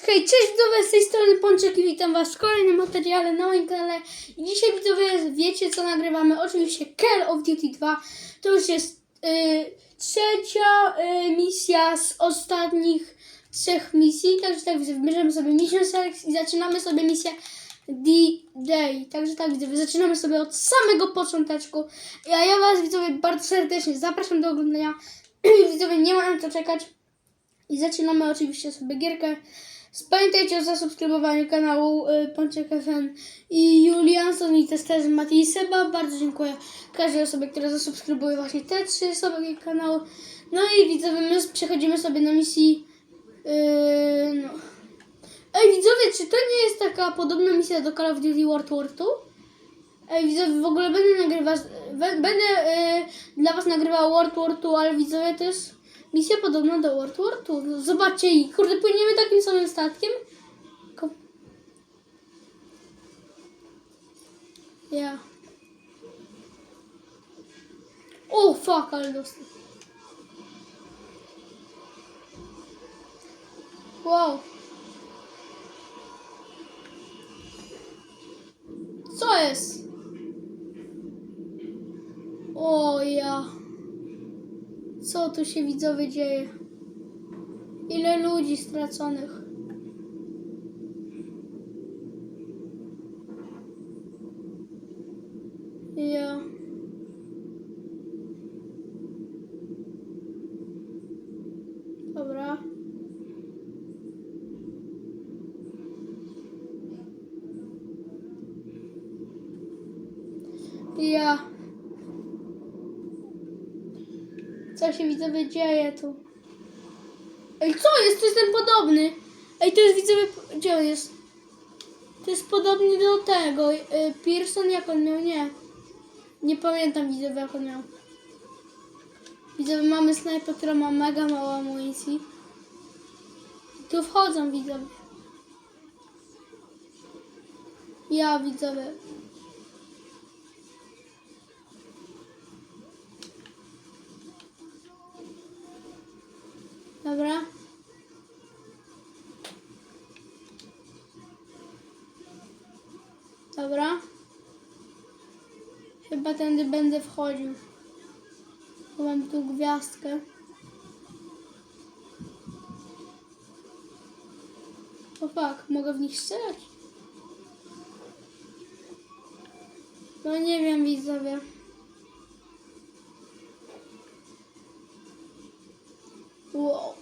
Hej, cześć widzowie, z tej strony Pączek i witam was w kolejnym materiale na moim kanale. I dzisiaj widzowie, wiecie co nagrywamy? Oczywiście Call of Duty 2. To już jest y, trzecia y, misja z ostatnich trzech misji. Także tak, widzowie, bierzemy sobie Mission Select i zaczynamy sobie misję D-Day. Także tak, widzowie, zaczynamy sobie od samego począteczku. A ja was, widzowie, bardzo serdecznie zapraszam do oglądania. widzowie, nie mają co czekać. I zaczynamy oczywiście sobie gierkę. Pamiętajcie o zasubskrybowaniu kanału y, Pączek FM i Julianson i testerzy Mati i Seba. Bardzo dziękuję każdej osobie, która zasubskrybuje właśnie te trzy osoby kanału. No i widzowie, my przechodzimy sobie na misji. Yy, no. Ej widzowie, czy to nie jest taka podobna misja do Call of Duty World War II? Ej widzowie, w ogóle będę nagrywać, będę yy, dla was nagrywał World War ale widzowie jest misja podobna do World War II. No, zobaczcie i kurde, płyniemy takim samym statkiem. Ko- Ja. O, fuck, ale dostał. Wow. Co jest? O ja. Co tu się widzowie dzieje? Ile ludzi straconych? Ja. Dobra. Ja. Co się widzowie dzieje tu? Ej, co jest? To jest ten podobny. Ej, to jest widzowie... Gdzie on jest? To jest podobny do tego. Y, Pearson jak on miał? Nie. Nie pamiętam widzowie jak on miał. Widzowie mamy snajper, która ma mega mało amunicji. Tu wchodzą widzowie. Ja widzowie. Będę wchodził. Mam tu gwiazdkę. O fuck, mogę w nich strzelać? No nie wiem widzowie. Wow.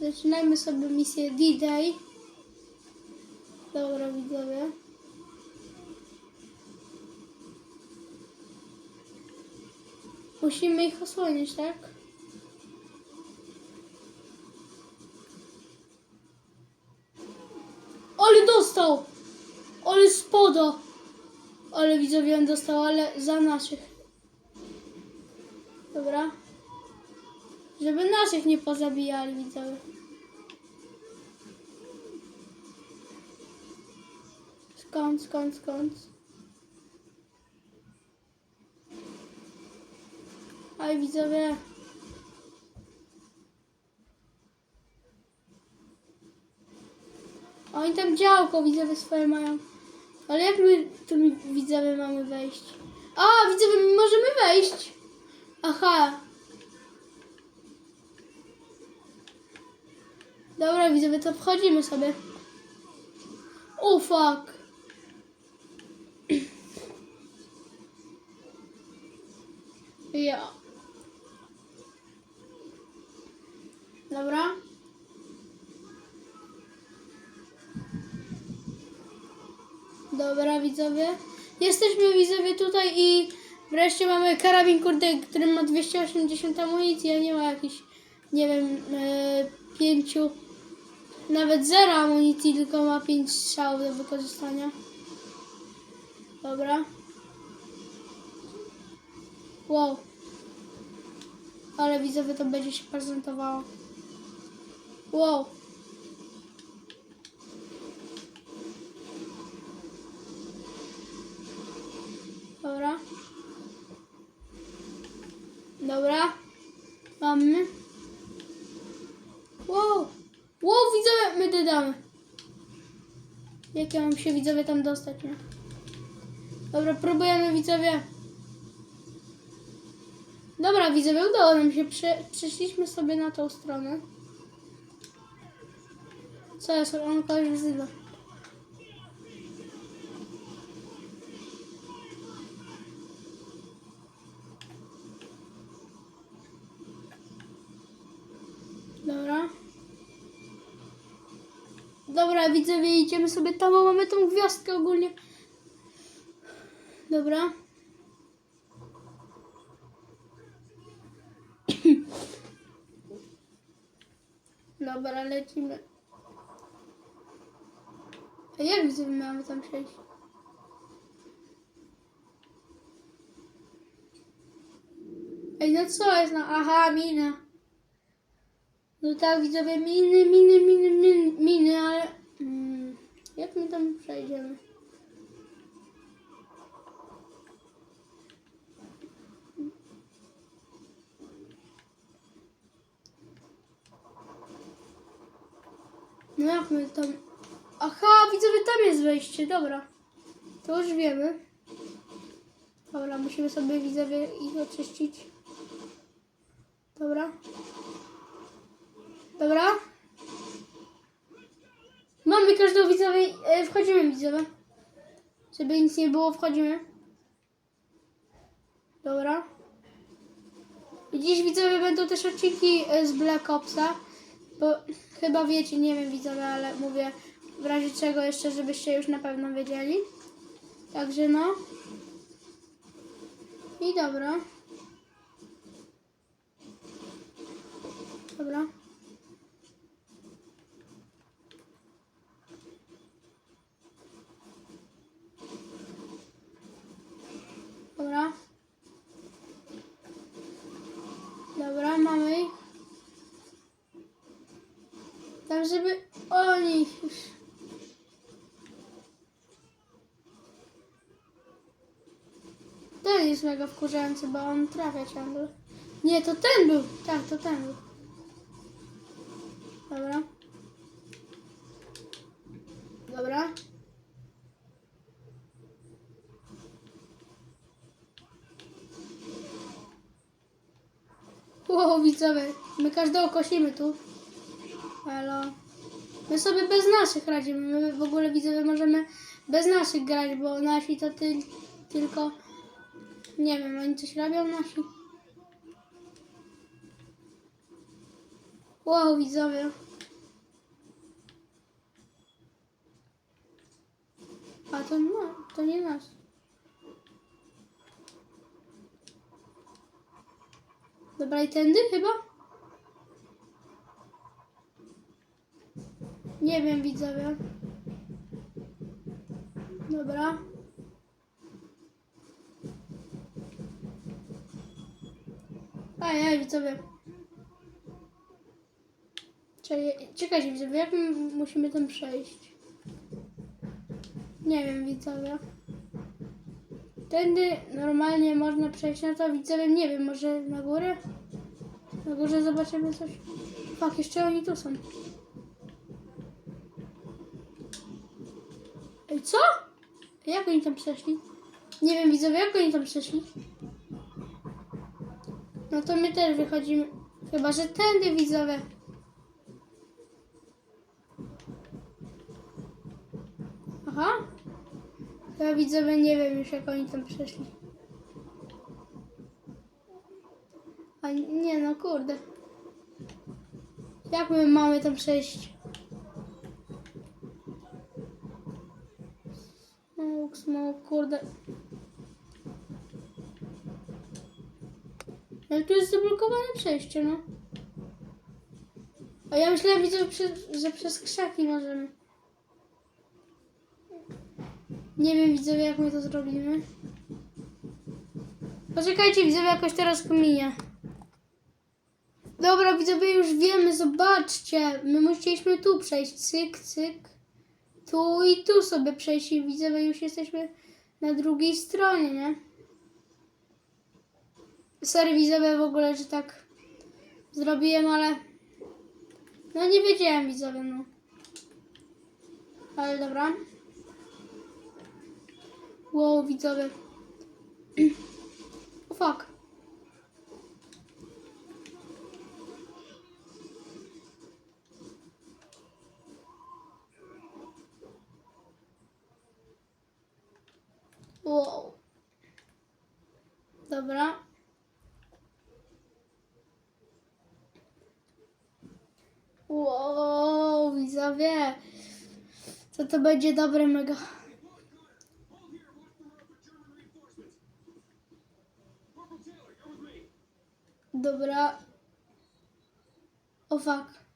Zaczynajmy sobie misję D-Day. Dobra, widzowie. Musimy ich osłonić, tak? Ale dostał! Ale spoda! Ale widzowie on dostał, ale za naszych. Dobra. Żeby naszych nie pozabijali, widzowie. Skąd, skąd, skąd? Aj, widzowie. Oni tam działko, widzowie swoje mają. Ale jak my tu widzowie mamy wejść? A, widzowie, my możemy wejść. Aha. Dobra, widzowie, to wchodzimy sobie. O, fuck. Ja. Widzowie. Jesteśmy widzowie tutaj i wreszcie mamy karabin, kurde, który ma 280 amunicji, a nie ma jakichś, nie wiem, e, pięciu, nawet zero amunicji, tylko ma 5 strzałów do wykorzystania. Dobra. Wow. Ale widzowie to będzie się prezentowało. Wow. Dobra. Dobra. Mamy. Ło, widzowie, my dodamy. Jak ja mam się widzowie tam dostać, nie? Dobra, próbujemy widzowie. Dobra, widzowie, udało nam się. Prze przeszliśmy sobie na tą stronę. Co jest? On kogoś wzywa. Dobra. Dobra, widzowie, idziemy sobie tam, bo mamy tą gwiazdkę ogólnie. Dobra. Dobra, lecimy. A jak widzowie mamy tam przejść? Ej, no co jest? No, aha, mina. No tak, widzowie, miny, miny, miny, miny, miny ale... Mm, jak my tam przejdziemy? No jak my tam... Aha, widzowie, tam jest wejście, dobra. To już wiemy. Dobra, musimy sobie, widzowie, ich oczyścić. Dobra. Dobra. Mamy każdą widzowie. E, wchodzimy widzowie. Żeby nic nie było, wchodzimy. Dobra. Dziś widzowie będą też odcinki e, z Black Opsa. Bo chyba wiecie, nie wiem widzowie, ale mówię w razie czego jeszcze, żebyście już na pewno wiedzieli. Także no. I dobra. Dobra. Dobra. Dobra, mamy ich. Tak, żeby oni. Ten jest mega wkurzający, bo on trafia ciągle. Nie, to ten był. Tak, to ten był. Dobra. Dobra. Wow, widzowie, my każdego kosimy tu. Halo. My sobie bez naszych radzimy. My w ogóle widzowie możemy bez naszych grać, bo nasi to ty, tylko... Nie wiem, oni coś robią nasi. Wow, widzowie. A to no, to nie nasz. Dobra, i tędy chyba? Nie wiem, widzowie. Dobra. Ajaj, widzowie. Czekaj, czekajcie, widzowie, jak my musimy tam przejść? Nie wiem, widzowie. Tędy normalnie można przejść, no to widzowie, nie wiem, może na górę? Na górze zobaczymy coś. Fak, jeszcze oni tu są. Ej, co? Jak oni tam przeszli? Nie wiem, widzowie, jak oni tam przeszli? No to my też wychodzimy. Chyba, że tędy, widzowie. Aha. Ja widzowie nie wiem już jak oni tam przeszli. A nie no kurde. Jak my mamy tam przejść? Smok, smok, kurde. Ale tu jest zablokowane przejście, no. A ja myślałem, widzę, że przez krzaki możemy. Nie wiem, widzowie, jak my to zrobimy. Poczekajcie, widzowie, jakoś teraz kminie. Dobra, widzowie, już wiemy, zobaczcie. My musieliśmy tu przejść. Cyk, cyk. Tu i tu sobie przejść i widzowie, już jesteśmy na drugiej stronie, nie? Sorry, widzowie, w ogóle, że tak zrobiłem, ale No nie wiedziałem widzowie, no. Ale dobra. Wow, widzowie. O fuck. Wow. Dobra. Wow, widzowie. Co to będzie dobre mega. Dobra. O fuck.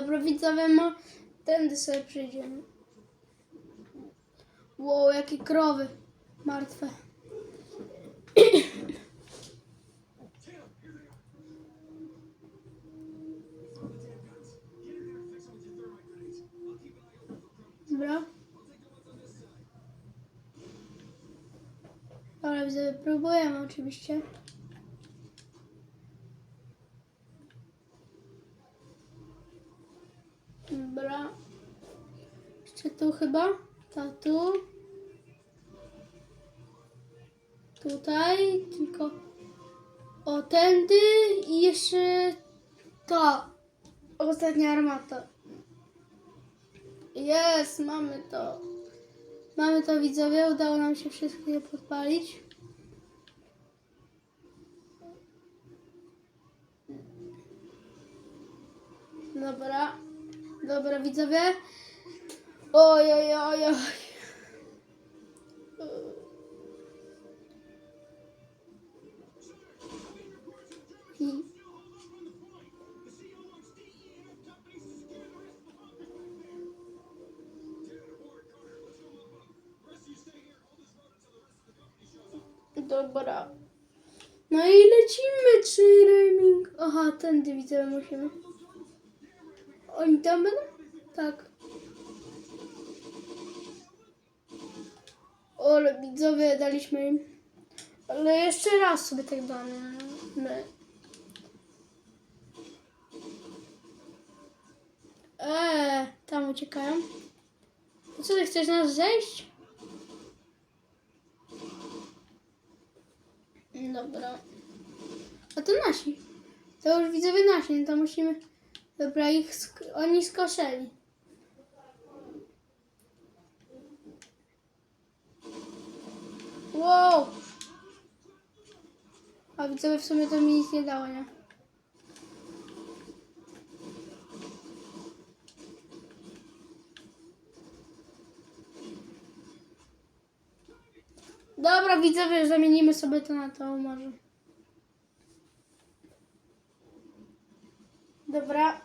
Dobra, widzowie, no tędy sobie przejdziemy. Wow, jakie krowy martwe. Dobra. Ale próbujemy oczywiście. Dobra. Jeszcze tu chyba. To tu. Tutaj. Tylko o tędy i jeszcze to. Ostatnia armata. Jest, mamy to. Mamy to widzowie, udało nam się wszystkie podpalić. Dobra. Dobra widzowie. Oj, oj, oj, oj. Dobra. No i lecimy, czy Raming. Aha, tędy widzę, musimy. Oni tam będą? Tak. Ale widzowie daliśmy im. Ale jeszcze raz sobie tak damy. My. Eee, tam uciekają. Co ty chcesz nas zejść? Dobra. A to nasi. To już widzowie nasi, no to musimy. Dobra, ich sk- oni skoszeli. Wow! A widzowie w sumie to mi nic nie dało, nie? Dobra, widzowie, zamienimy sobie to na to może. Dobra.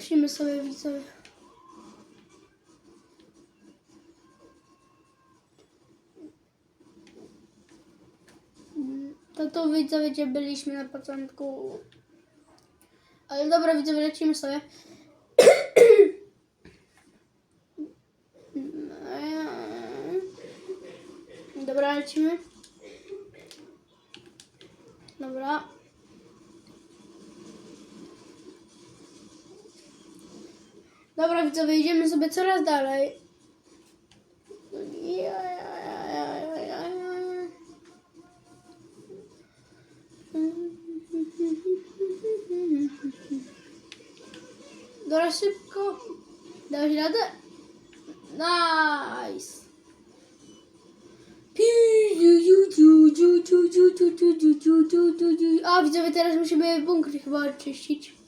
Lecimy sobie widzowie. To tu widzowie, gdzie byliśmy na początku. Ale dobra, widzowie, lecimy sobie. Dobra, lecimy. Dobra. Dobra, widzowie, idziemy sobie coraz dalej. Dobra, szybko. Dałeś radę? Nice. A, widzowie, teraz musimy bunkry chyba oczyścić.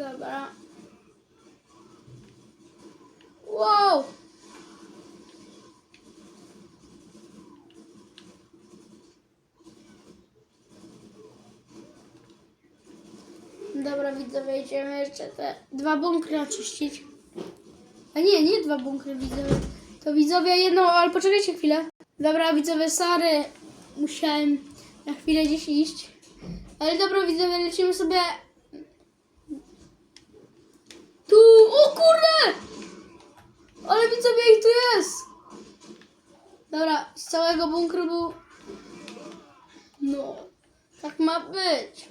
Dobra. Wow! Dobra, widzowie, idziemy jeszcze te dwa bunkry oczyścić. A nie, nie dwa bunkry, widzowie. To widzowie jedno, ale poczekajcie chwilę. Dobra, widzowie, sorry. Musiałem na chwilę gdzieś iść. Ale dobra, widzowie, lecimy sobie... Tu! O kurde! Ale widzowie, ich tu jest! Dobra, z całego bunkru był... No, tak ma być.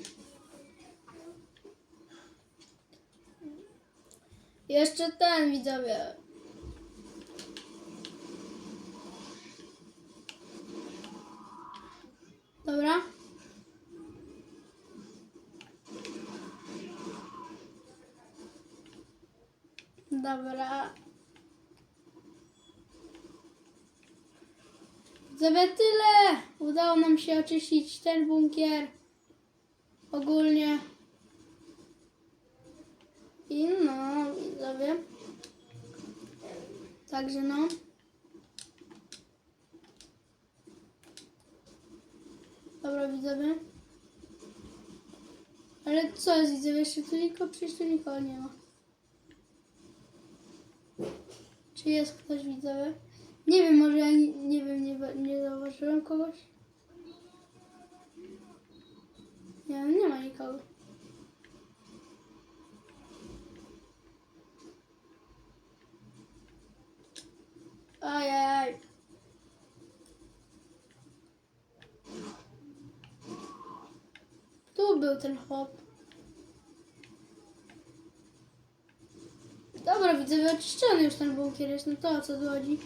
Jeszcze ten, widzowie. Dobra. Dobra. Widzowie, tyle! Udało nam się oczyścić ten bunkier. Ogólnie. I no, widzowie. Także no. Dobra, widzowie. Ale co jest, widzowie? Jeszcze tu nikogo, przecież tu nikogo nie ma. Czy jest ktoś, widzowie? Nie wiem, może ja nie, nie wiem, nie, nie zauważyłem kogoś. Nie, nie ma nikogo. Ajajaj. Tu był ten chłop. Dobra, widzę, oczyszczony już ten bunkier jest, no to o co chodzi?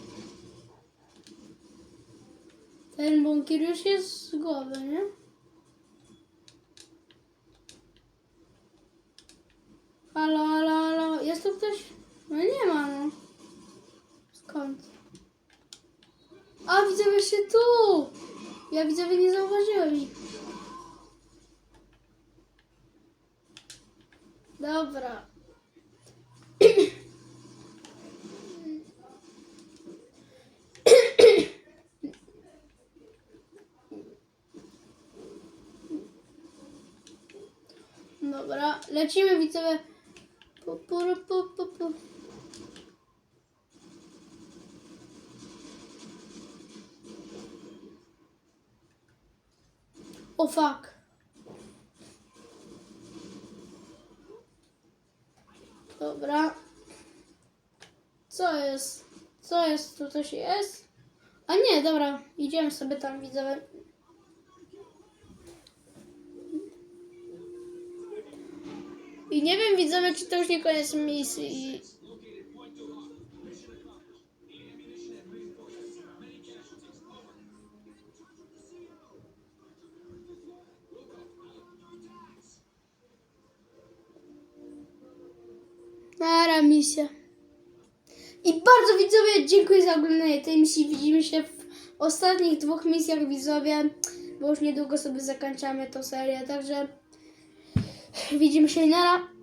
Ten bunkier już jest z głowy, nie? Halo, halo, halo, jest tu ktoś? No nie ma, no. Skąd? A, widzę się tu! Ja widzowie nie zauważyłem ich. Dobra. Dobra, lecimy widzowie. Pu, pu, pu, pu, pu. O fuck. Dobra. Co jest? Co jest? Tu coś jest? A nie, dobra. Idziemy sobie tam, widzowie. I nie wiem, widzowie, czy to już nie koniec misji. Nara misja. I bardzo widzowie, dziękuję za oglądanie tej misji. Widzimy się w ostatnich dwóch misjach widzowie, bo już niedługo sobie zakończamy tą serię, także widzimy się nara.